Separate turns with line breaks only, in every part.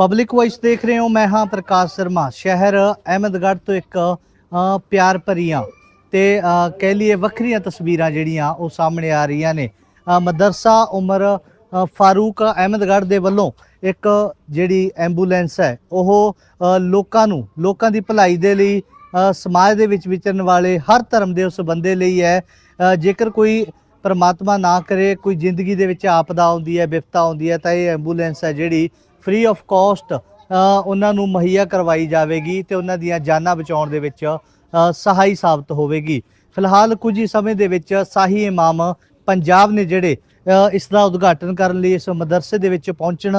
Public voice ਦੇਖ ਰਹੇ ਹੋ। ਮੈਂ ਹਾਂ ਪ੍ਰਕਾਸ਼ ਸ਼ਰਮਾ। ਸ਼ਹਿਰ ਅਹਿਮਦਗੜ੍ਹ ਤੋਂ ਇੱਕ ਪਿਆਰ ਭਰੀਆਂ ਤੇ ਅ, ਕਹਿ ਲਈਏ ਵੱਖਰੀਆਂ ਤਸਵੀਰਾਂ ਜਿਹੜੀਆਂ ਉਹ ਸਾਹਮਣੇ ਆ ਰਹੀਆਂ ਨੇ। ਮਦਰਸਾ ਉਮਰ ਫਾਰੂਕ ਅਹਿਮਦਗੜ੍ਹ ਦੇ ਵੱਲੋਂ ਇੱਕ ਜਿਹੜੀ ਐਂਬੂਲੈਂਸ ਹੈ ਉਹ ਲੋਕਾਂ ਨੂੰ ਲੋਕਾਂ ਦੀ ਭਲਾਈ ਦੇ ਲਈ ਸਮਾਜ ਦੇ ਵਿੱਚ ਵਿਚਰਨ ਵਾਲੇ ਹਰ ਧਰਮ ਦੇ ਉਸ ਬੰਦੇ ਲਈ ਹੈ। ਜੇਕਰ ਕੋਈ ਪਰਮਾਤਮਾ ਨਾ ਕਰੇ ਕੋਈ ਜ਼ਿੰਦਗੀ ਦੇ ਵਿੱਚ ਆਪਦਾ ਆਉਂਦੀ ਹੈ ਵਿਪਤਾ ਆਉਂਦੀ ਹੈ ਤਾਂ ਇਹ ਐਂਬੂਲੈਂਸ ਹੈ ਜਿਹੜੀ ਫ੍ਰੀ ਆਫ ਕਾਸਟ ਉਹਨਾਂ ਨੂੰ ਮੁਹੱਈਆ ਕਰਵਾਈ ਜਾਵੇਗੀ ਤੇ ਉਹਨਾਂ ਦੀਆਂ ਜਾਨਾਂ ਬਚਾਉਣ ਦੇ ਵਿੱਚ ਸਹਾਈ ਸਾਬਤ ਹੋਵੇਗੀ। ਫਿਲਹਾਲ ਕੁਝ ਹੀ ਸਮੇਂ ਦੇ ਵਿੱਚ ਸਾਹੀ ਇਮਾਮ ਪੰਜਾਬ ਨੇ ਜਿਹੜੇ ਇਸ ਦਾ ਉਦਘਾਟਨ ਕਰਨ ਲਈ ਇਸ ਮਦਰਸੇ ਦੇ ਵਿੱਚ ਪਹੁੰਚਣ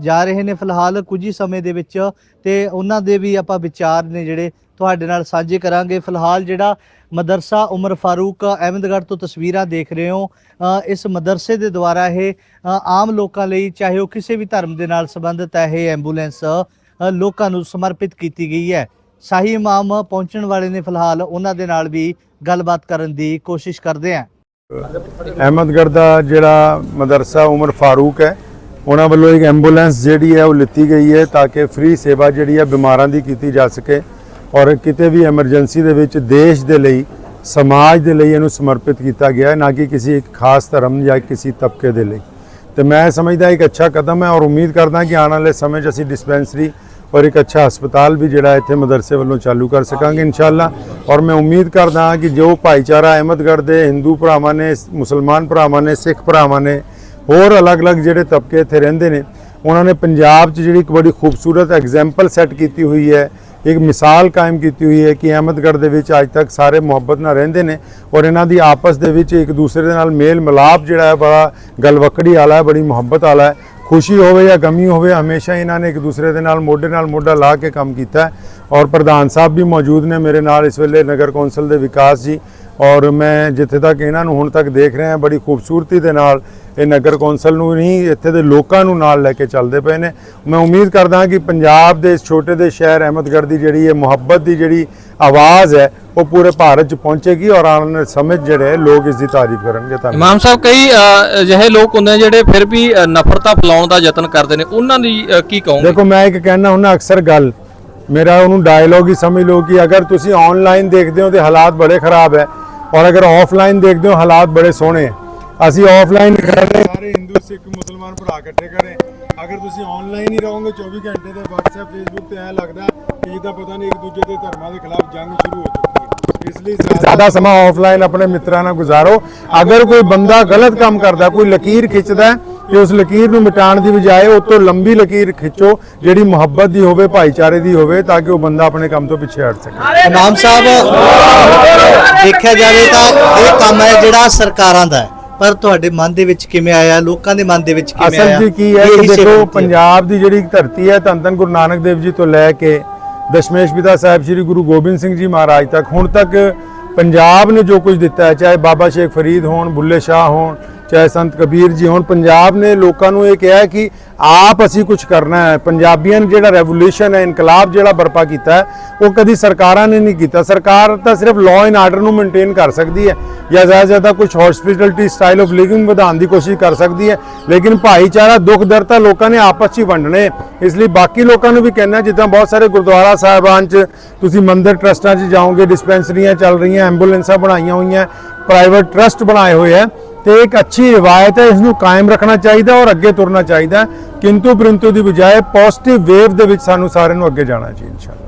ਜਾ ਰਹੇ ਨੇ। ਫਿਲਹਾਲ ਕੁਝ ਹੀ ਸਮੇਂ ਦੇ ਵਿੱਚ ਤੇ ਉਹਨਾਂ ਦੇ ਵੀ ਆਪਾਂ ਵਿਚਾਰ ਨੇ ਜਿਹੜੇ ਤੁਹਾਡੇ ਨਾਲ ਸਾਂਝੇ ਕਰਾਂਗੇ। ਫਿਲਹਾਲ ਜਿਹੜਾ ਮਦਰਸਾ ਉਮਰ ਫਾਰੂਕ ਅਹਿਮਦਗੜ੍ਹ ਤੋਂ ਤਸਵੀਰਾਂ ਦੇਖ ਰਹੇ ਹੋ ਇਸ ਮਦਰਸੇ ਦੇ ਦੁਆਰਾ ਇਹ ਆਮ ਲੋਕਾਂ ਲਈ ਚਾਹੇ ਉਹ ਕਿਸੇ ਵੀ ਧਰਮ ਦੇ ਨਾਲ ਸੰਬੰਧਿਤ ਹੈ, ਇਹ ਐਂਬੂਲੈਂਸ ਲੋਕਾਂ ਨੂੰ ਸਮਰਪਿਤ ਕੀਤੀ ਗਈ ਹੈ। ਸਾਹੀ ਇਮਾਮ ਪਹੁੰਚਣ ਵਾਲੇ ਨੇ ਫਿਲਹਾਲ ਉਹਨਾਂ ਦੇ ਨਾਲ ਵੀ ਗੱਲਬਾਤ ਕਰਨ ਦੀ ਕੋਸ਼ਿਸ਼ ਕਰਦੇ ਹਾਂ।
ਅਹਿਮਦਗੜ੍ਹ ਦਾ ਜਿਹੜਾ ਮਦਰਸਾ ਉਮਰ ਫਾਰੂਕ ਹੈ, ਉਹਨਾਂ ਵੱਲੋਂ ਇੱਕ ਐਂਬੂਲੈਂਸ ਜਿਹੜੀ ਹੈ ਉਹ ਲਿੱਤੀ ਗਈ ਹੈ ਤਾਂ ਕਿ ਫ੍ਰੀ ਸੇਵਾ ਜਿਹੜੀ ਹੈ ਬਿਮਾਰਾਂ ਦੀ ਕੀਤੀ ਜਾ ਸਕੇ। ਔਰ ਕਿਤੇ ਵੀ ਐਮਰਜੈਂਸੀ ਦੇ ਵਿੱਚ ਦੇਸ਼ ਦੇ ਲਈ, ਸਮਾਜ ਦੇ ਲਈ ਇਹਨੂੰ ਸਮਰਪਿਤ ਕੀਤਾ ਗਿਆ ਹੈ, ਨਾ ਕਿ ਕਿਸੇ ਇੱਕ ਖਾਸ ਧਰਮ ਜਾਂ ਕਿਸੇ ਤਬਕੇ ਦੇ ਲਈ। ਤੇ ਮੈਂ ਸਮਝਦਾ ਇੱਕ ਅੱਛਾ ਕਦਮ ਹੈ ਔਰ ਉਮੀਦ ਕਰਦਾ ਕਿ ਆਉਣ ਵਾਲੇ ਸਮੇਂ 'ਚ ਅਸੀਂ ਡਿਸਪੈਂਸਰੀ ਔਰ ਇੱਕ ਅੱਛਾ ਹਸਪਤਾਲ ਵੀ ਜਿਹੜਾ ਇੱਥੇ ਮਦਰਸੇ ਵੱਲੋਂ ਚਾਲੂ ਕਰ ਸਕਾਂਗੇ ਇਨਸ਼ਾਅੱਲਾ। ਔਰ ਮੈਂ ਉਮੀਦ ਕਰਦਾ ਹਾਂ ਕਿ ਜੋ ਭਾਈਚਾਰਾ ਅਹਿਮਦਗੜ੍ਹ ਦੇ ਹਿੰਦੂ ਭਰਾਵਾਂ ਨੇ, ਮੁਸਲਮਾਨ ਭਰਾਵਾਂ ਨੇ, ਸਿੱਖ ਭਰਾਵਾਂ ਨੇ, ਹੋਰ ਅਲੱਗ-ਅਲੱਗ ਜਿਹੜੇ ਤਬਕੇ ਇੱਥੇ ਰਹਿੰਦੇ ਨੇ, ਉਹਨਾਂ ਨੇ ਪੰਜਾਬ 'ਚ ਜਿਹੜੀ ਇੱਕ ਬੜੀ ਖੂਬਸੂਰਤ ਐਗਜ਼ਾਮਪਲ ਸੈੱਟ ਕੀਤੀ ਹੋਈ ਹੈ ਇੱਕ ਮਿਸਾਲ ਕਾਇਮ ਕੀਤੀ ਹੋਈ ਹੈ ਕਿ ਅਹਿਮਦਗੜ੍ਹ ਦੇ ਵਿੱਚ ਅੱਜ ਤੱਕ ਸਾਰੇ ਮੁਹੱਬਤ ਨਾਲ ਰਹਿੰਦੇ ਨੇ ਔਰ ਇਹਨਾਂ ਦੀ ਆਪਸ ਦੇ ਵਿੱਚ ਇੱਕ ਦੂਸਰੇ ਦੇ ਨਾਲ ਮੇਲ ਮਿਲਾਪ ਜਿਹੜਾ ਹੈ, ਬੜਾ ਗਲਵਕੜੀ ਵਾਲਾ ਹੈ, ਬੜੀ ਮੁਹੱਬਤ ਵਾਲਾ ਹੈ। ਖੁਸ਼ੀ ਹੋਵੇ ਜਾਂ ਗਮੀ ਹੋਵੇ, ਹਮੇਸ਼ਾ ਇਹਨਾਂ ਨੇ ਇੱਕ ਦੂਸਰੇ ਦੇ ਨਾਲ ਮੋਢੇ ਨਾਲ ਮੋਢਾ ਲਾ ਕੇ ਕੰਮ ਕੀਤਾ ਔਰ ਪ੍ਰਧਾਨ ਸਾਹਿਬ ਵੀ ਮੌਜੂਦ ਨੇ ਮੇਰੇ ਨਾਲ, ਇਸ ਵੇਲੇ ਨਗਰ ਕੌਂਸਲ ਦੇ ਵਿਕਾਸ ਜੀ। ਔਰ ਮੈਂ ਜਿੱਥੇ ਤੱਕ ਇਹਨਾਂ ਨੂੰ ਹੁਣ ਤੱਕ ਦੇਖ ਰਿਹਾ ਬੜੀ ਖੂਬਸੂਰਤੀ ਦੇ ਨਾਲ ਇਹ ਨਗਰ ਕੌਂਸਲ ਨੂੰ ਨਹੀਂ ਇੱਥੇ ਦੇ ਲੋਕਾਂ ਨੂੰ ਨਾਲ ਲੈ ਕੇ ਚੱਲਦੇ ਪਏ ਨੇ। ਮੈਂ ਉਮੀਦ ਕਰਦਾ ਹਾਂ ਕਿ ਪੰਜਾਬ ਦੇ ਇਸ ਛੋਟੇ ਦੇ ਸ਼ਹਿਰ ਅਹਿਮਦਗੜ੍ਹ ਦੀ ਜਿਹੜੀ ਇਹ ਮੁਹੱਬਤ ਦੀ ਜਿਹੜੀ ਆਵਾਜ਼ ਹੈ ਉਹ ਪੂਰੇ ਭਾਰਤ 'ਚ ਪਹੁੰਚੇਗੀ ਔਰ ਆਉਣ ਵਾਲੇ ਸਮੇਂ ਜਿਹੜੇ ਲੋਕ ਇਸ ਦੀ ਤਾਰੀਫ ਕਰਨਗੇ। ਧੰਨਵਾਦ।
ਇਮਾਮ ਸਾਹਿਬ ਕਈ ਅਜਿਹੇ ਲੋਕ ਹੁੰਦੇ ਨੇ ਜਿਹੜੇ ਫਿਰ ਵੀ ਨਫ਼ਰਤਾਂ ਫੈਲਾਉਣ ਦਾ ਯਤਨ ਕਰਦੇ ਨੇ। ਉਹਨਾਂ ਦੀ ਕੀ ਕਹੋਗੇ?
ਦੇਖੋ ਮੈਂ ਇੱਕ ਕਹਿਣਾ ਹੁੰਦਾ ਅਕਸਰ ਗੱਲ ਮੇਰਾ ਉਹਨੂੰ ਡਾਇਲੋਗ ਹੀ ਸਮਝ ਲਓ ਕਿ ਅਗਰ ਤੁਸੀਂ ਆਨਲਾਈਨ ਦੇਖਦੇ ਹੋ ਤੇ ਹਾਲਾਤ ਬੜੇ ਖਰਾਬ ਹੈ। ਔਰ ਅਗਰ ਆਫਲਾਈਨ ਦੇਖਦੇ ਹੋ ਹਾਲਾਤ ਬੜੇ ਸੋਹਣੇ ਅਸੀਂ ਆਫਲਾਈਨ ਕਰ ਰਹੇ ਸਾਰੇ ਹਿੰਦੂ ਸਿੱਖ ਮੁਸਲਮਾਨ ਭਰਾ ਇਕੱਠੇ ਕਰੇ ਅਗਰ ਤੁਸੀਂ ਆਨਲਾਈਨ ਹੀ ਰਹੋਗੇ 24 ਘੰਟੇ ਤੇ WhatsApp Facebook ਤੇ ਐ ਲੱਗਦਾ ਕਿ ਇਹਦਾ ਪਤਾ ਨਹੀਂ ਇੱਕ ਦੂਜੇ ਦੇ ਧਰਮਾਂ ਦੇ ਖਿਲਾਫ ਜੰਗ ਸ਼ੁਰੂ ਹੋ ਚੁੱਕੀ ਹੈ। ਇਸ ਲਈ ਜ਼ਿਆਦਾ ਸਮਾਂ ਆਫਲਾਈਨ ਆਪਣੇ ਮਿੱਤਰਾਂ ਨਾਲ ਗੁਜ਼ਾਰੋ। ਅਗਰ ਕੋਈ ਬੰਦਾ ਗਲਤ ਕੰਮ ਕਰਦਾ ਕੋਈ ਲਕੀਰ ਖਿੱਚਦਾ ਤੇ ਉਸ ਲਕੀਰ ਨੂੰ ਮਿਟਾਉਣ ਦੀ ਬਜਾਏ ਉਹ ਤੋਂ ਲੰਬੀ ਲਕੀਰ ਖਿੱਚੋ ਜਿਹੜੀ ਮੁਹੱਬਤ ਦੀ ਹੋਵੇ ਭਾਈਚਾਰੇ ਦੀ ਹੋਵੇ ਤਾਂ ਕਿ ਉਹ ਬੰਦਾ ਆਪਣੇ ਕੰਮ ਤੋਂ ਪਿੱਛੇ ਹਟ ਸਕੇ।
ਇਮਾਮ ਸਾਹਿਬ ਦੇਖਿਆ ਜਾਵੇ ਤਾਂ ਇਹ ਕੰਮ ਹੈ ਜਿਹੜਾ ਸਰਕਾਰਾਂ ਦਾ ਹੈ। ਪਰ ਤੁਹਾਡੇ ਮਨ ਦੇ ਵਿੱਚ ਕਿਵੇਂ ਆਇਆ? ਲੋਕਾਂ ਦੇ ਮਨ ਦੇ ਵਿੱਚ ਕਿਵੇਂ ਆਇਆ?
ਅਸਲ ਜੀ ਕੀ ਹੈ ਕਿ ਦੇਖੋ। ਪੰਜਾਬ ਦੀ ਜਿਹੜੀ ਧਰਤੀ ਹੈ ਧੰਨ ਧੰਨ ਗੁਰੂ ਨਾਨਕ ਦੇਵ ਜੀ ਤੋਂ ਲੈ ਕੇ ਦਸ਼ਮੇਸ਼ ਪਿਤਾ ਸਾਹਿਬ ਸ੍ਰੀ ਗੁਰੂ ਗੋਬਿੰਦ ਸਿੰਘ ਜੀ ਮਹਾਰਾਜ ਤੱਕ ਹੁਣ ਤੱਕ ਪੰਜਾਬ ਨੇ ਜੋ ਕੁਝ ਦਿੱਤਾ ਹੈ ਚਾਹੇ ਬਾਬਾ ਸ਼ੇਖ ਫਰੀਦ ਹੋਣ ਬੁੱਲੇ ਸ਼ਾਹ ਹੋਣ ਚਾਹੇ ਸੰਤ ਕਬੀਰ ਜੀ ਹੋਣ, ਪੰਜਾਬ ਨੇ ਲੋਕਾਂ ਨੂੰ ਇਹ ਕਿਹਾ ਕਿ ਆਪ ਅਸੀਂ ਕੁਝ ਕਰਨਾ ਹੈ। ਪੰਜਾਬੀਆਂ ਨੇ ਜਿਹੜਾ ਰੈਵੋਲੂਸ਼ਨ ਹੈ, ਇਨਕਲਾਬ ਜਿਹੜਾ ਬਰਪਾ ਕੀਤਾ ਉਹ ਕਦੀ ਸਰਕਾਰਾਂ ਨੇ ਨਹੀਂ ਕੀਤਾ। ਸਰਕਾਰ ਤਾਂ ਸਿਰਫ ਲਾਅ ਐਂਡ ਆਰਡਰ ਨੂੰ ਮੇਨਟੇਨ ਕਰ ਸਕਦੀ ਹੈ ਜਾਂ ਜ਼ਿਆਦਾ ਜ਼ਿਆਦਾ ਕੁਝ ਹਸਪੀਟੈਲਿਟੀ ਸਟਾਈਲ ਆਫ ਲਿਵਿੰਗ ਵਧਾਉਣ ਦੀ ਕੋਸ਼ਿਸ਼ ਕਰ ਸਕਦੀ ਹੈ। ਲੇਕਿਨ ਭਾਈਚਾਰਾ, ਦੁੱਖ ਦਰਦ ਤਾਂ ਲੋਕਾਂ ਨੇ ਆਪਸ 'ਚ ਹੀ ਵੰਡਣੇ। ਇਸ ਲਈ ਬਾਕੀ ਲੋਕਾਂ ਨੂੰ ਵੀ ਕਹਿਣਾ ਜਿੱਦਾਂ ਬਹੁਤ ਸਾਰੇ ਗੁਰਦੁਆਰਾ ਸਾਹਿਬਾਨ 'ਚ ਤੁਸੀਂ ਮੰਦਿਰ ਟਰਸਟਾਂ 'ਚ ਜਾਓਗੇ, ਡਿਸਪੈਂਸਰੀਆਂ ਚੱਲ ਰਹੀਆਂ, ਐਂਬੂਲੈਂਸਾਂ ਬਣਾਈਆਂ ਹੋਈਆਂ ਪ੍ਰਾਈਵੇਟ ਟਰਸਟ ਬਣਾਏ ਹੋਏ ਆ ਤੇ ਇੱਕ ਅੱਛੀ ਰਿਵਾਇਤ ਹੈ ਇਸ ਨੂੰ ਕਾਇਮ ਰੱਖਣਾ ਚਾਹੀਦਾ ਔਰ ਅੱਗੇ ਤੁਰਨਾ ਚਾਹੀਦਾ ਕਿੰਤੂ ਪਰੰਤੂ ਦੀ ਬਜਾਏ ਪੋਜ਼ਿਟਿਵ ਵੇਵ ਦੇ ਵਿੱਚ ਸਾਨੂੰ ਸਾਰਿਆਂ ਨੂੰ ਅੱਗੇ ਜਾਣਾ ਚਾਹੀਦਾ ਇਨਸ਼ਾਅੱਲਾ।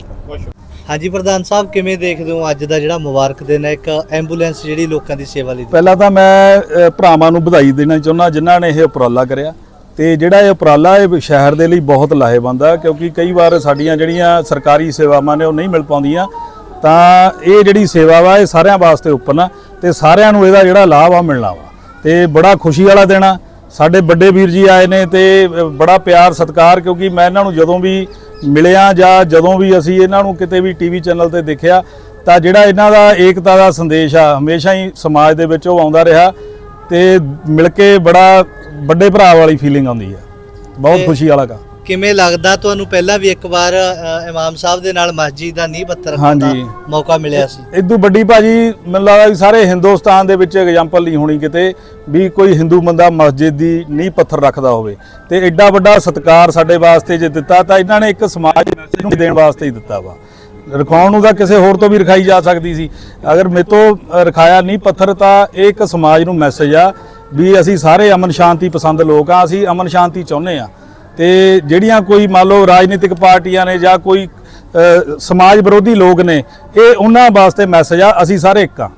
ਹਾਂਜੀ ਪ੍ਰਧਾਨ ਸਾਹਿਬ ਕਿਵੇਂ ਦੇਖਦੇ ਹੋ ਅੱਜ ਦਾ ਜਿਹੜਾ ਮੁਬਾਰਕ ਦਿਨ ਹੈ? ਇੱਕ ਐਂਬੂਲੈਂਸ ਜਿਹੜੀ ਲੋਕਾਂ ਦੀ ਸੇਵਾ ਲਈ
ਪਹਿਲਾਂ ਤਾਂ ਮੈਂ ਭਰਾਵਾਂ ਨੂੰ ਵਧਾਈ ਦੇਣਾ ਚਾਹੁੰਦਾ ਜਿਨ੍ਹਾਂ ਨੇ ਇਹ ਉਪਰਾਲਾ ਕਰਿਆ। ਤੇ ਜਿਹੜਾ ਇਹ ਉਪਰਾਲਾ ਇਹ ਸ਼ਹਿਰ ਦੇ ਲਈ ਬਹੁਤ ਲਾਹੇਵੰਦ ਆ ਕਿਉਂਕਿ ਕਈ ਵਾਰ ਸਾਡੀਆਂ ਜਿਹੜੀਆਂ ਸਰਕਾਰੀ ਸੇਵਾਵਾਂ ਨੇ ਉਹ ਨਹੀਂ ਮਿਲ ਪਾਉਂਦੀਆਂ। ਤਾਂ ਇਹ ਜਿਹੜੀ ਸੇਵਾ ਵਾ ਇਹ ਸਾਰਿਆਂ ਵਾਸਤੇ ਓਪਨ ਆ ਤੇ ਸਾਰਿਆਂ ਨੂੰ ਇਹਦਾ ਜਿਹੜਾ ਲਾਭ ਆ ਮਿਲਣਾ ਵਾ। ਤੇ ਬੜਾ ਖੁਸ਼ੀ ਵਾਲਾ ਦਿਨ ਆ। ਸਾਡੇ ਵੱਡੇ ਵੀਰ ਜੀ ਆਏ ਨੇ ਤੇ ਬੜਾ ਪਿਆਰ ਸਤਿਕਾਰ ਕਿਉਂਕਿ ਮੈਂ ਇਹਨਾਂ ਨੂੰ ਜਦੋਂ ਵੀ ਮਿਲਿਆ ਜਾਂ ਜਦੋਂ ਵੀ ਅਸੀਂ ਇਹਨਾਂ ਨੂੰ ਕਿਤੇ ਵੀ ਟੀਵੀ ਚੈਨਲ ਤੇ ਦੇਖਿਆ ਤਾਂ ਜਿਹੜਾ ਇਹਨਾਂ ਦਾ ਏਕਤਾ ਦਾ ਸੰਦੇਸ਼ ਆ ਹਮੇਸ਼ਾ ਹੀ ਸਮਾਜ ਦੇ ਵਿੱਚ ਉਹ ਆਉਂਦਾ ਰਿਹਾ ਤੇ ਮਿਲ ਕੇ ਬੜਾ ਵੱਡੇ ਭਰਾ ਵਾਲੀ ਫੀਲਿੰਗ ਆਉਂਦੀ ਆ। ਬਹੁਤ ਖੁਸ਼ੀ ਵਾਲਾ ਕਾ
ਕਿਵੇਂ ਲੱਗਦਾ ਤੁਹਾਨੂੰ? ਪਹਿਲਾਂ ਵੀ ਇੱਕ ਵਾਰ ਅ, ਇਮਾਮ ਸਾਹਿਬ ਦੇ ਨਾਲ ਮਸਜਿਦ ਦਾ ਨੀਂਹ ਪੱਥਰ ਰੱਖਣ ਦਾ
ਹਾਂਜੀ।
ਮੌਕਾ ਮਿਲਿਆ ਸੀ।
ਇਦੋਂ ਵੱਡੀ ਭਾਜੀ ਮੈਨੂੰ ਲੱਗਦਾ ਵੀ ਸਾਰੇ ਹਿੰਦੁਸਤਾਨ ਦੇ ਵਿੱਚ ਐਗਜ਼ਾਮਪਲ ਨਹੀਂ ਹੋਣੀ ਕਿਤੇ ਵੀ ਕੋਈ ਹਿੰਦੂ ਬੰਦਾ ਮਸਜਿਦ ਦੀ ਨੀਂਹ ਪੱਥਰ ਰੱਖਦਾ ਹੋਵੇ। ਤੇ ਐਡਾ ਵੱਡਾ ਸਤਿਕਾਰ ਸਾਡੇ ਵਾਸਤੇ ਜੇ ਦਿੱਤਾ ਤਾਂ ਇਹਨਾਂ ਨੇ ਇੱਕ ਸਮਾਜ ਨੂੰ ਦੇਣ ਵਾਸਤੇ ਹੀ ਦਿੱਤਾ ਵਾ। ਰਖਾਉਣ ਨੂੰ ਤਾਂ ਕਿਸੇ ਹੋਰ ਤੋਂ ਵੀ ਰਖਾਈ ਜਾ ਸਕਦੀ ਸੀ। ਅਗਰ ਮੇਰੇ ਤੋਂ ਅ, ਰਖਾਇਆ ਨਹੀਂ ਪੱਥਰ ਤਾਂ ਇਹ ਇੱਕ ਸਮਾਜ ਨੂੰ ਮੈਸੇਜ ਆ ਵੀ ਅਸੀਂ ਸਾਰੇ ਅਮਨ ਸ਼ਾਂਤੀ ਪਸੰਦ ਲੋਕ ਆ ਅਸੀਂ ਅਮਨ ਸ਼ਾਂਤੀ ਚਾਹੁੰਦੇ ਆ। ਤੇ ਜਿਹੜੀਆਂ ਕੋਈ ਮੰਨ ਲਓ ਰਾਜਨੀਤਿਕ ਪਾਰਟੀਆਂ ਨੇ ਜਾਂ ਕੋਈ ਸਮਾਜ ਵਿਰੋਧੀ ਲੋਕ ਨੇ ਇਹ ਉਹਨਾਂ ਵਾਸਤੇ ਮੈਸੇਜ ਆ ਅਸੀਂ ਸਾਰੇ ਇੱਕ ਆ।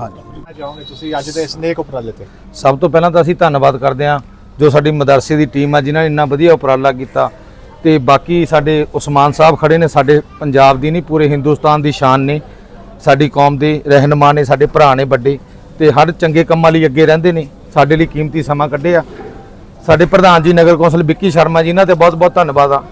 ਹਾਂਜੀ।
ਚਾਹੋਗੇ ਤੁਸੀਂ ਅੱਜ ਦੇ ਉਪਰਾਲੇ ਤੇ।
ਸਭ ਤੋਂ ਪਹਿਲਾਂ ਤਾਂ ਅਸੀਂ ਧੰਨਵਾਦ ਕਰਦੇ ਹਾਂ ਜੋ ਸਾਡੀ ਮਦਰਸੇ ਦੀ ਟੀਮ ਆ ਜਿਨ੍ਹਾਂ ਨੇ ਇੰਨਾ ਵਧੀਆ ਉਪਰਾਲਾ ਕੀਤਾ। ਤੇ ਬਾਕੀ ਸਾਡੇ ਉਸਮਾਨ ਸਾਹਿਬ ਖੜੇ ਨੇ ਸਾਡੇ ਪੰਜਾਬ ਦੀ ਨਹੀਂ ਪੂਰੇ ਹਿੰਦੁਸਤਾਨ ਦੀ ਸ਼ਾਨ ਨੇ। ਸਾਡੀ ਕੌਮ ਦੇ ਰਹਿਨੁਮਾ ਨੇ ਸਾਡੇ ਭਰਾ ਨੇ ਵੱਡੇ। ਤੇ ਹਰ ਚੰਗੇ ਕੰਮਾਂ ਲਈ ਅੱਗੇ ਰਹਿੰਦੇ ਨੇ। ਸਾਡੇ ਲਈ ਕੀਮਤੀ ਸਮਾਂ ਕੱਢਿਆ। ਸਾਡੇ ਪ੍ਰਧਾਨ ਜੀ, ਨਗਰ ਕੌਂਸਲ ਵਿੱਕੀ ਸ਼ਰਮਾ ਜੀ, ਇਹਨਾਂ ਤੇ ਬਹੁਤ ਬਹੁਤ ਧੰਨਵਾਦ ਆ।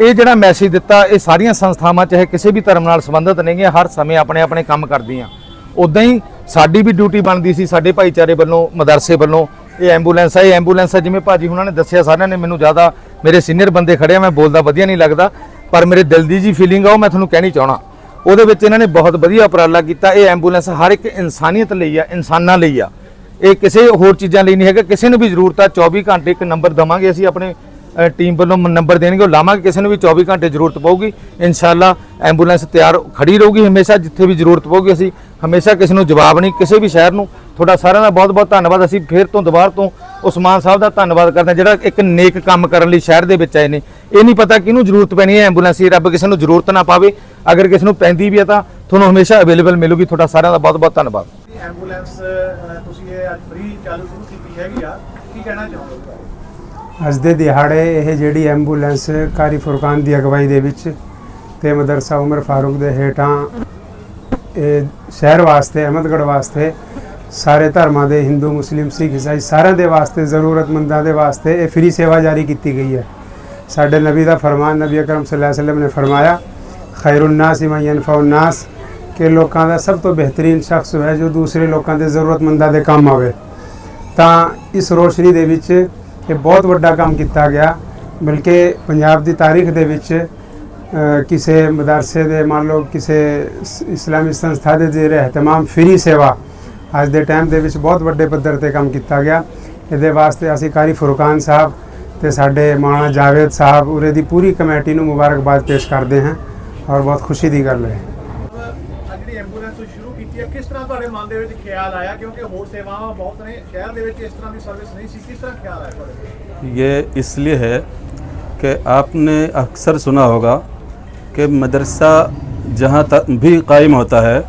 ਇਹ ਜਿਹੜਾ ਮੈਸੇਜ ਦਿੱਤਾ, ਇਹ ਸਾਰੀਆਂ ਸੰਸਥਾਵਾਂ, ਚਾਹੇ ਕਿਸੇ ਵੀ ਧਰਮ ਨਾਲ ਸੰਬੰਧਿਤ ਨੇਗੀਆਂ, ਹਰ ਸਮੇਂ ਆਪਣੇ ਆਪਣੇ ਕੰਮ ਕਰਦੀਆਂ। ਉਦਾਂ ਹੀ ਸਾਡੀ ਵੀ ਡਿਊਟੀ ਬਣਦੀ ਸੀ, ਸਾਡੇ ਭਾਈਚਾਰੇ ਵੱਲੋਂ, ਮਦਰਸੇ ਵੱਲੋਂ, ਇਹ ਐਂਬੂਲੈਂਸ ਹੈ ਇਹ ਐਂਬੂਲੈਂਸ ਹੈ ਜਿਵੇਂ ਭਾਜੀ ਉਹਨਾਂ ਨੇ ਦੱਸਿਆ, ਸਾਰਿਆਂ ਨੇ ਮੈਨੂੰ ਜ਼ਿਆਦਾ, ਮੇਰੇ ਸੀਨੀਅਰ ਬੰਦੇ ਖੜੇ ਆ, ਮੈਂ ਬੋਲਦਾ ਵਧੀਆ ਨਹੀਂ ਲੱਗਦਾ, ਪਰ ਮੇਰੇ ਦਿਲ ਦੀ ਜੀ ਫੀਲਿੰਗ ਆ, ਉਹ ਮੈਂ ਤੁਹਾਨੂੰ ਕਹਿਣੀ ਚਾਹਣਾ ਉਹਦੇ ਵਿੱਚ ਇਹਨਾਂ ਨੇ ਬਹੁਤ ਵਧੀਆ ਉਪਰਾਲਾ ਕੀਤਾ, ਇਹ ਐਂਬੂਲੈਂਸ ਹਰ ਇੱਕ ਇਨਸਾਨੀਅਤ ਲਈ ਆ, ਇਨਸਾਨਾਂ ਲਈ ਆ। ਇਹ ਕਿਸੇ ਹੋਰ ਚੀਜ਼ਾਂ ਲਈ ਨਹੀਂ ਹੈਗਾ। ਕਿਸੇ ਨੂੰ ਵੀ ਜ਼ਰੂਰਤ ਆ 24 ਘੰਟੇ ਇੱਕ ਨੰਬਰ ਦਵਾਂਗੇ ਅਸੀਂ ਆਪਣੇ ਟੀਮ ਵੱਲੋਂ ਨੰਬਰ ਦੇਣਗੇ, ਉਹ ਲਾਵਾਂਗੇ। ਕਿਸੇ ਨੂੰ ਵੀ 24 ਘੰਟੇ ਜ਼ਰੂਰਤ ਪਊਗੀ। ਇਨਸ਼ਾਅੱਲਾ ਐਂਬੂਲੈਂਸ ਤਿਆਰ ਖੜੀ ਰਹੂਗੀ ਹਮੇਸ਼ਾ, ਜਿੱਥੇ ਵੀ ਜ਼ਰੂਰਤ ਪਊਗੀ ਅਸੀਂ ਹਮੇਸ਼ਾ ਕਿਸੇ ਨੂੰ ਜਵਾਬ ਨਹੀਂ, ਕਿਸੇ ਵੀ ਸ਼ਹਿਰ ਨੂੰ। ਤੁਹਾਡਾ ਸਾਰਿਆਂ ਦਾ ਬਹੁਤ ਬਹੁਤ ਧੰਨਵਾਦ। ਅਸੀਂ ਫੇਰ ਤੋਂ ਦੁਬਾਰਾ ਤੋਂ ਉਸਮਾਨ ਸਾਹਿਬ ਦਾ ਧੰਨਵਾਦ ਕਰਦੇ ਹਾਂ, ਜਿਹੜਾ ਇੱਕ ਨੇਕ ਕੰਮ ਕਰਨ ਲਈ ਸ਼ਹਿਰ ਦੇ ਵਿੱਚ ਆਏ ਨੇ। ਇਹ ਨਹੀਂ ਪਤਾ ਕਿਹਨੂੰ ਜ਼ਰੂਰਤ ਪੈਣੀ ਹੈ ਐਂਬੂਲੈਂਸ ਦੀ, ਰੱਬ ਕਿਸੇ ਨੂੰ ਜ਼ਰੂਰਤ ਨਾ ਪਾਵੇ। ਅਗਰ ਕਿਸੇ ਨੂੰ ਪੈਂਦੀ ਵੀ ਹੈ ਤਾਂ ਤੁਹਾਨੂੰ ਹਮੇਸ਼ਾ ਅਵੇਲੇਬਲ ਮਿਲੂਗੀ। ਤੁਹਾਡਾ ਸਾਰਿਆਂ ਦਾ ਬਹੁਤ ਬਹੁਤ ਧੰਨਵਾਦ।
ਐਂਬੂਲੈਂਸ ਤੁਸੀਂ ਇਹ ਅੱਜ ਫ੍ਰੀ ਚਾਲੂ ਸ਼ੁਰੂ ਕੀਤੀ ਹੈਗੀ ਆ, ਕੀ ਕਹਿਣਾ ਚਾਹੋਗੇ?
ਅੱਜ ਦੇ ਦਿਹਾੜੇ ਇਹ ਜਿਹੜੀ ਐਂਬੂਲੈਂਸ ਕਾਰੀ ਫੁਰਕਾਨ ਦੀ ਅਗਵਾਈ ਦੇ ਵਿੱਚ ਤੇ ਮਦਰਸਾ ਉਮਰ ਫਾਰੂਕ ਦੇ ਹੇਠਾਂ, ਇਹ ਸ਼ਹਿਰ ਵਾਸਤੇ, ਅਹਿਮਦਗੜ੍ਹ ਵਾਸਤੇ, ਸਾਰੇ ਧਰਮਾਂ ਦੇ ਹਿੰਦੂ, ਮੁਸਲਿਮ, ਸਿੱਖ, ਈਸਾਈ ਸਾਰਿਆਂ ਦੇ ਵਾਸਤੇ, ਜ਼ਰੂਰਤਮੰਦਾਂ ਦੇ ਵਾਸਤੇ ਇਹ ਫ੍ਰੀ ਸੇਵਾ ਜਾਰੀ ਕੀਤੀ ਗਈ ਹੈ। ਸਾਡੇ ਨਬੀ ਦਾ ਫਰਮਾਨ ਨਬੀ ਅਕਰਮ ਸੱਲੱਲਾਹੁ ਅਲੈहि ਵਸੱਲਮ ਨੇ ਫਰਮਾਇਆ ਖੈਰੁੰਨਾਸ ਮਨ ਯਨਫਉਨਾਸ ਕਿ ਲੋਕਾਂ ਦਾ ਸਭ ਤੋਂ ਬਿਹਤਰੀਨ ਸ਼ਖਸ ਉਹ ਹੈ ਜੋ ਦੂਸਰੇ ਲੋਕਾਂ ਦੇ ਜ਼ਰੂਰਤਮੰਦਾਂ ਦੇ ਕੰਮ ਆਵੇ। ਤਾਂ ਇਸ ਰੋਸ਼ਨੀ ਦੇ ਵਿੱਚ ਇਹ ਬਹੁਤ ਵੱਡਾ ਕੰਮ ਕੀਤਾ ਗਿਆ, ਬਲਕਿ ਪੰਜਾਬ ਦੀ ਤਾਰੀਖ ਦੇ ਵਿੱਚ ਕਿਸੇ ਮਦਰਸੇ ਦੇ ਮੰਨ ਲਓ ਕਿਸੇ ਇਸਲਾਮੀ ਸੰਸਥਾ ਦੇ ਜ਼ੇਰ ehtimam ਫ੍ਰੀ ਸੇਵਾ ਅੱਜ ਦੇ ਟਾਈਮ ਦੇ ਵਿੱਚ ਬਹੁਤ ਵੱਡੇ ਪੱਧਰ ਤੇ ਕੰਮ ਕੀਤਾ ਗਿਆ। ਇਹਦੇ ਵਾਸਤੇ ਅਸੀਂ ਕਾਰੀ ਫੁਰਕਾਨ ਸਾਹਿਬ ਤੇ ਸਾਡੇ ਮਾਣਾ ਜਾਵੇਦ ਸਾਹਿਬ ਉਰੇ ਦੀ ਪੂਰੀ ਕਮੇਟੀ ਨੂੰ ਮੁਬਾਰਕਬਾਦ ਪੇਸ਼ ਕਰਦੇ ਹਾਂ ਔਰ ਬਹੁਤ ਖੁਸ਼ੀ ਦੀ ਗੱਲ ਹੈ।
ਤੁਸੀਂ ਸ਼ੁਰੂ ਕੀਤੀ ਹੈ ਕਿਸ ਤਰ੍ਹਾਂ ਤੁਹਾਡੇ ਮਨ ਦੇ ਵਿੱਚ ਖਿਆਲ ਆਇਆ ਕਿਉਂਕਿ ਹੋਰ ਸੇਵਾਵਾਂ ਬਹੁਤ ਨੇ ਸ਼ਹਿਰ ਦੇ ਵਿੱਚ ਇਸ ਤਰ੍ਹਾਂ ਦੀ ਸਰਵਿਸ ਨਹੀਂ ਸੀ ਕਿਸ ਤਰ੍ਹਾਂ ਖਿਆਲ ਆਇਆ ਤੁਹਾਡੇ
ये इसलिए है कि आपने अक्सर सुना होगा कि मदरसा जहाँ तक भी कायम होता है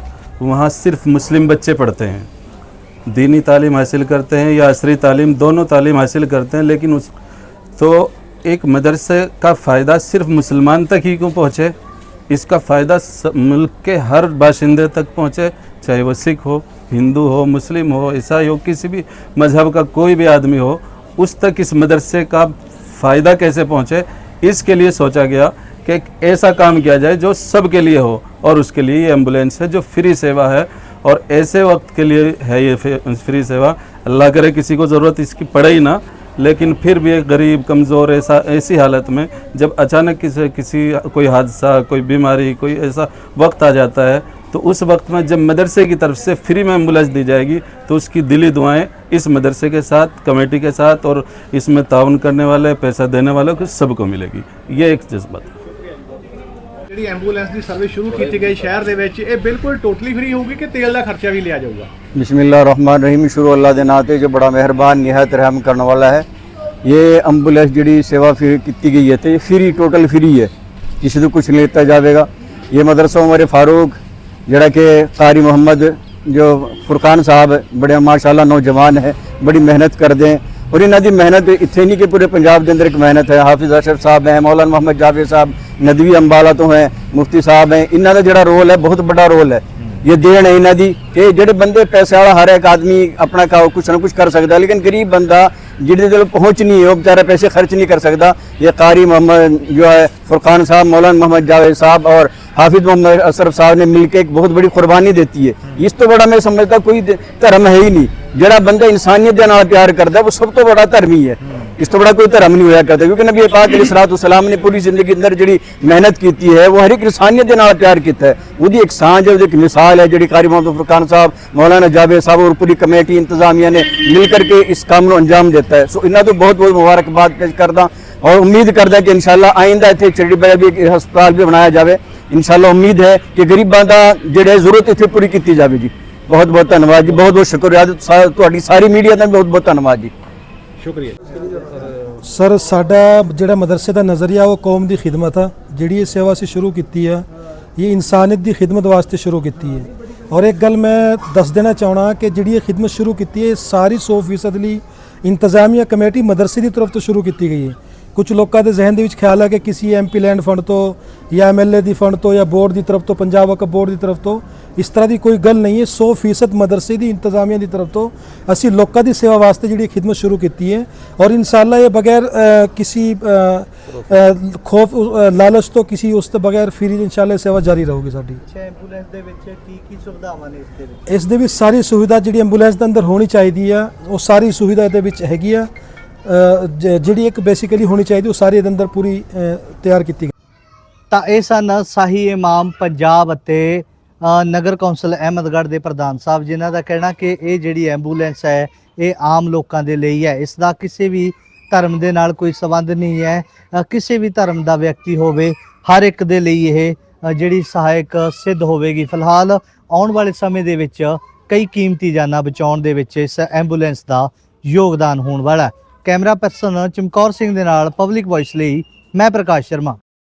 वहाँ सिर्फ मुस्लिम बच्चे पढ़ते हैं दीनी तालीम हासिल करते हैं या असरी तालीम दोनों तालीम हासिल करते हैं लेकिन उस तो एक मदरसे का फ़ायदा सिर्फ मुसलमान तक ही क्यों पहुँचे इसका फ़ायदा मुल्क के हर बाशिंदे तक पहुँचे, चाहे वो सिख हो, हिंदू हो, मुस्लिम हो, ईसाई हो, किसी भी मज़हब का कोई भी आदमी हो, उस तक इस मदरसे का फ़ायदा कैसे पहुँचे? इसके लिए सोचा गया कि ऐसा काम किया जाए जो सबके लिए हो और उसके लिए ये एंबुलेंस है, जो फ्री सेवा है। और ऐसे वक्त के लिए है ये फ्री सेवा। अल्लाह करे किसी को ज़रूरत, इसकी पड़े ही ना। लेकिन फिर भी एक गरीब, कमज़ोर, ऐसा, ऐसी हालत में जब अचानक किसी किसी, कोई हादसा, कोई बीमारी, कोई ऐसा वक्त आ जाता है तो उस वक्त में जब मदरसे की तरफ़ से फ्री में एंबुलेंस दी जाएगी तो उसकी दिली दुआएँ इस मदरसे के साथ, कमेटी के साथ और इसमें ताउन करने वाले, पैसा देने वालों को सबको मिलेगी। ये एक जज्बा
ਜਿਹੜੀ ਐਂਬੂਲੈਂਸ ਦੀ ਸਰਵਿਸ ਸ਼ੁਰੂ ਕੀਤੀ ਗਈ ਸ਼ਹਿਰ ਦੇ ਵਿੱਚ, ਇਹ ਬਿਲਕੁਲ ਟੋਟਲੀ ਫ੍ਰੀ ਹੋਊਗੀ ਕਿ ਤੇਲ ਦਾ ਖਰਚਾ ਵੀ ਲਿਆ ਜਾਊਗਾ?
ਬਿਸਮਿਲ੍ਲਾਹਿਰਰਹਿਮਾਨਿਰਰਹੀਮ ਸ਼ੁਰੂ ਅੱਲਾ ਦੇ ਨਾਂ ਤੇ ਜੋ ਬੜਾ ਮਿਹਰਬਾਨ, ਨਿਹਾਇਤ, ਰਹਿਮ ਕਰਨ ਵਾਲਾ ਹੈ। ਇਹ ਐਂਬੂਲੈਂਸ ਜਿਹੜੀ ਸੇਵਾ ਫਿਰ ਕੀਤੀ ਗਈ ਹੈ ਤੇ ਫ੍ਰੀ ਟੋਟਲ ਫ੍ਰੀ ਹੈ। ਕਿਸੇ ਤੋਂ ਕੁਝ ਨਹੀਂ ਲਿੱਤਾ ਜਾਵੇਗਾ। ਇਹ ਮਦਰਸਾ ਉਮਰ ਫਾਰੂਕ, ਜਿਹੜਾ ਕਿ ਕਾਰੀ ਮੁਹੰਮਦ, ਜੋ ਫੁਰਕਾਨ ਸਾਹਿਬ, ਬੜੇ ਮਾਸ਼ਾਅੱਲਾ ਨੌਜਵਾਨ ਹੈ, ਬੜੀ ਮਿਹਨਤ ਕਰਦੇ ਹੈ। ਔਰ ਇਹਨਾਂ ਦੀ ਮਿਹਨਤ ਇੱਥੇ ਨਹੀਂ ਕਿ ਪੂਰੇ ਪੰਜਾਬ ਦੇ ਅੰਦਰ ਇੱਕ ਮਿਹਨਤ ਹੈ। ਹਾਫਿਜ਼ ਅਸ਼ਰਫ ਸਾਹਿਬ ਹੈ, ਮੌਲਾਨਾ ਮੁਹੰਮਦ ਜਾਵੇਦ ਸਾਹਿਬ ਨਦਵੀ ਅੰਬਾਲਾ ਤੋਂ ਹੈ ਮੁਫਤੀ ਸਾਹਿਬ ਹੈ ਇਹਨਾਂ ਦਾ ਜਿਹੜਾ ਰੋਲ ਹੈ ਬਹੁਤ ਵੱਡਾ ਰੋਲ ਹੈ ਇਹ ਦੇਣ ਹੈ ਇਹਨਾਂ ਦੀ ਕਿ ਜਿਹੜੇ ਬੰਦੇ ਪੈਸੇ ਵਾਲਾ ਹਰ ਇੱਕ ਆਦਮੀ ਆਪਣਾ ਕਾ ਕੁਛ ਨਾ ਕੁਛ ਕਰ ਸਕਦਾ ਹੈ, ਲੇਕਿਨ ਗਰੀਬ ਬੰਦਾ जिहदे तक पहुंच नहीं है वो बेचारा पैसे खर्च नहीं कर सकता ये कारी मोहम्मद जो है फुरकान साहब मौलाना मोहम्मद जावेद साहब और हाफिज मोहम्मद अशरफ साहब ने मिलकर एक बहुत बड़ी कुर्बानी देती है इस तो बड़ा मैं समझता कोई धर्म है ही नहीं ਜਿਹੜਾ ਬੰਦਾ ਇਨਸਾਨੀਅਤ ਦੇ ਨਾਲ ਪਿਆਰ ਕਰਦਾ ਉਹ ਸਭ ਤੋਂ ਵੱਡਾ ਧਰਮ ਹੀ ਹੈ ਇਸ ਤੋਂ ਬੜਾ ਕੋਈ ਧਰਮ ਨਹੀਂ ਹੋਇਆ ਕਰਦਾ, ਕਿਉਂਕਿ ਨਬੀ ਪਾਕ ਅਲੀ ਸਲਾਤੁ ਸਲਾਮ ਨੇ ਪੂਰੀ ਜ਼ਿੰਦਗੀ ਅੰਦਰ ਜਿਹੜੀ ਮਿਹਨਤ ਕੀਤੀ ਹੈ, ਉਹ ਹਰ ਇੱਕ ਇਨਸਾਨੀਅਤ ਦੇ ਨਾਲ ਪਿਆਰ ਕੀਤਾ ਹੈ। ਉਹਦੀ ਇੱਕ ਸਾਂਝ ਹੈ, ਉਹਦੀ ਇੱਕ ਮਿਸਾਲ ਹੈ, ਜਿਹੜੀ ਕਾਰੀ ਮੁਹੰਮਦ ਫੁਰਕਾਨ ਸਾਹਿਬ, ਮੌਲਾਨਾ ਜਾਵੇਦ ਸਾਹਿਬ ਔਰ ਪੂਰੀ ਕਮੇਟੀ, ਇੰਤਜ਼ਾਮੀਆ ਨੇ ਮਿਲ ਕਰਕੇ ਇਸ ਕੰਮ ਨੂੰ ਅੰਜਾਮ ਦਿੱਤਾ ਹੈ। ਸੋ ਇਹਨਾਂ ਤੋਂ ਬਹੁਤ ਬਹੁਤ ਮੁਬਾਰਕਬਾਦ ਪੇਸ਼ ਕਰਦਾ ਔਰ ਉਮੀਦ ਕਰਦਾ ਕਿ ਇਨਸ਼ਾਅੱਲਾ ਆਇੰਦਾ ਇੱਥੇ ਚੜੀ ਬੜਾ ਵੀ ਇੱਕ ਹਸਪਤਾਲ ਵੀ ਬਣਾਇਆ ਜਾਵੇ। ਇਨਸ਼ਾਅੱਲਾ ਉਮੀਦ ਹੈ ਕਿ ਗਰੀਬਾਂ ਦਾ ਜਿਹੜੇ ਜ਼ਰੂਰਤ ਇੱਥੇ ਪੂਰੀ ਕੀਤੀ ਜਾਵੇ ਜੀ ਬਹੁਤ ਬਹੁਤ ਧੰਨਵਾਦ ਜੀ ਬਹੁਤ ਬਹੁਤ ਸ਼ੁਕਰੀਆ ਸਾ- ਤੁਹਾਡੀ ਸਾਰੀ ਮੀਡੀਆ ਦਾ ਵੀ ਬਹੁਤ ਬਹੁਤ ਧੰਨਵਾਦ ਜੀ।
ਸ਼ੁਕਰੀਆ ਸਰ, ਸਾਡਾ ਜਿਹੜਾ ਮਦਰਸੇ ਦਾ ਨਜ਼ਰੀਆ, ਉਹ ਕੌਮ ਦੀ ਖਿਦਮਤ ਆ। ਜਿਹੜੀ ਇਹ ਸੇਵਾ ਅਸੀਂ ਸ਼ੁਰੂ ਕੀਤੀ ਆ, ਇਹ ਇਨਸਾਨੀਅਤ ਦੀ ਖਿਦਮਤ ਵਾਸਤੇ ਸ਼ੁਰੂ ਕੀਤੀ ਹੈ। ਔਰ ਇੱਕ ਗੱਲ ਮੈਂ ਦੱਸ ਦੇਣਾ ਚਾਹਣਾ ਕਿ ਜਿਹੜੀ ਇਹ ਖਿਦਮਤ ਸ਼ੁਰੂ ਕੀਤੀ ਹੈ, ਇਹ ਸਾਰੀ 100% ਲਈ ਇੰਤਜ਼ਾਮੀਆ ਕਮੇਟੀ ਮਦਰਸੇ ਦੀ ਤਰਫ ਤੋਂ ਸ਼ੁਰੂ ਕੀਤੀ ਗਈ ਹੈ। ਕੁਝ ਲੋਕਾਂ ਦੇ ਜ਼ਿਹਨ ਦੇ ਵਿੱਚ ਖਿਆਲ ਹੈ ਕਿ ਕਿਸੇ ਐਮਪੀ ਲੈਂਡ ਫੰਡ ਤੋਂ ਜਾਂ ਐਮਐਲਏ ਦੀ ਫੰਡ ਤੋਂ ਜਾਂ ਬੋਰਡ ਦੀ ਤਰਫ ਤੋਂ ਪੰਜਾਬ ਵਕਫ ਬੋਰਡ ਦੀ ਤਰਫ ਤੋਂ ਇਸ ਤਰ੍ਹਾਂ ਦੀ ਕੋਈ ਗੱਲ ਨਹੀਂ ਹੈ। 100% ਮਦਰਸੇ ਦੀ ਇੰਤਜ਼ਾਮੀਆ ਦੀ ਤਰਫ ਤੋਂ ਅਸੀਂ ਲੋਕਾਂ ਦੀ ਸੇਵਾ ਵਾਸਤੇ ਜਿਹੜੀ ਖਿਦਮਤ ਸ਼ੁਰੂ ਕੀਤੀ ਹੈ ਔਰ ਇਨਸ਼ਾਅੱਲਾ ਇਹ ਬਗੈਰ ਕਿਸੇ ਖੌਫ ਲਾਲਚ ਤੋਂ ਕਿਸੇ ਉਸ ਤੋਂ ਬਗੈਰ ਫਰੀ ਇਨਸ਼ਾਅੱਲਾ ਸੇਵਾ ਜਾਰੀ ਰਹੂਗੀ ਸਾਡੀ।
ਐਂਬੂਲੈਂਸ ਦੇ ਵਿੱਚ ਕੀ ਕੀ ਸੁਵਿਧਾਵਾਂ ਨੇ ਇਸ ਦੇ ਵਿੱਚ?
ਇਸ ਦੇ ਵਿੱਚ ਸਾਰੀ ਸੁਵਿਧਾ ਜਿਹੜੀ ਐਂਬੂਲੈਂਸ ਦੇ ਅੰਦਰ ਹੋਣੀ ਚਾਹੀਦੀ ਆ ਉਹ ਸਾਰੀ ਸੁਵਿਧਾ ਇਹਦੇ ਵਿੱਚ ਹੈਗੀ ਆ। ਜਿਹੜੀ ਇੱਕ ਬੇਸਿਕਲੀ ਹੋਣੀ ਚਾਹੀਦੀ, ਉਹ ਸਾਰੀ ਇਹਦੇ ਅੰਦਰ ਪੂਰੀ ਤਿਆਰ ਕੀਤੀ ਗਈ।
ਤਾਂ ਇਹ ਸਨ ਸਾਹੀ ਇਮਾਮ ਪੰਜਾਬ ਅਤੇ ਨਗਰ ਕੌਂਸਲ ਅਹਿਮਦਗੜ੍ਹ ਦੇ ਪ੍ਰਧਾਨ ਸਾਹਿਬ, ਜਿਨ੍ਹਾਂ ਦਾ ਕਹਿਣਾ ਕਿ ਇਹ ਜਿਹੜੀ ਐਂਬੂਲੈਂਸ ਹੈ, ਇਹ ਆਮ ਲੋਕਾਂ ਦੇ ਲਈ ਹੈ। ਇਸ ਦਾ ਕਿਸੇ ਵੀ ਧਰਮ ਦੇ ਨਾਲ ਕੋਈ ਸੰਬੰਧ ਨਹੀਂ ਹੈ। ਕਿਸੇ ਵੀ ਧਰਮ ਦਾ ਵਿਅਕਤੀ ਹੋਵੇ, ਹਰ ਇੱਕ ਦੇ ਲਈ ਇਹ ਜਿਹੜੀ ਸਹਾਇਕ ਸਿੱਧ ਹੋਵੇਗੀ। ਫਿਲਹਾਲ ਆਉਣ ਵਾਲੇ ਸਮੇਂ ਦੇ ਵਿੱਚ ਕਈ ਕੀਮਤੀ ਜਾਨਾਂ ਬਚਾਉਣ ਦੇ ਵਿੱਚ ਇਸ ਐਂਬੂਲੈਂਸ ਦਾ ਯੋਗਦਾਨ ਹੋਣ ਵਾਲਾ ਹੈ। ਕੈਮਰਾ ਪਰਸਨ ਚਮਕੌਰ ਸਿੰਘ ਦੇ ਨਾਲ ਪਬਲਿਕ ਵੌਇਸ ਲਈ ਮੈਂ ਪ੍ਰਕਾਸ਼ ਸ਼ਰਮਾ।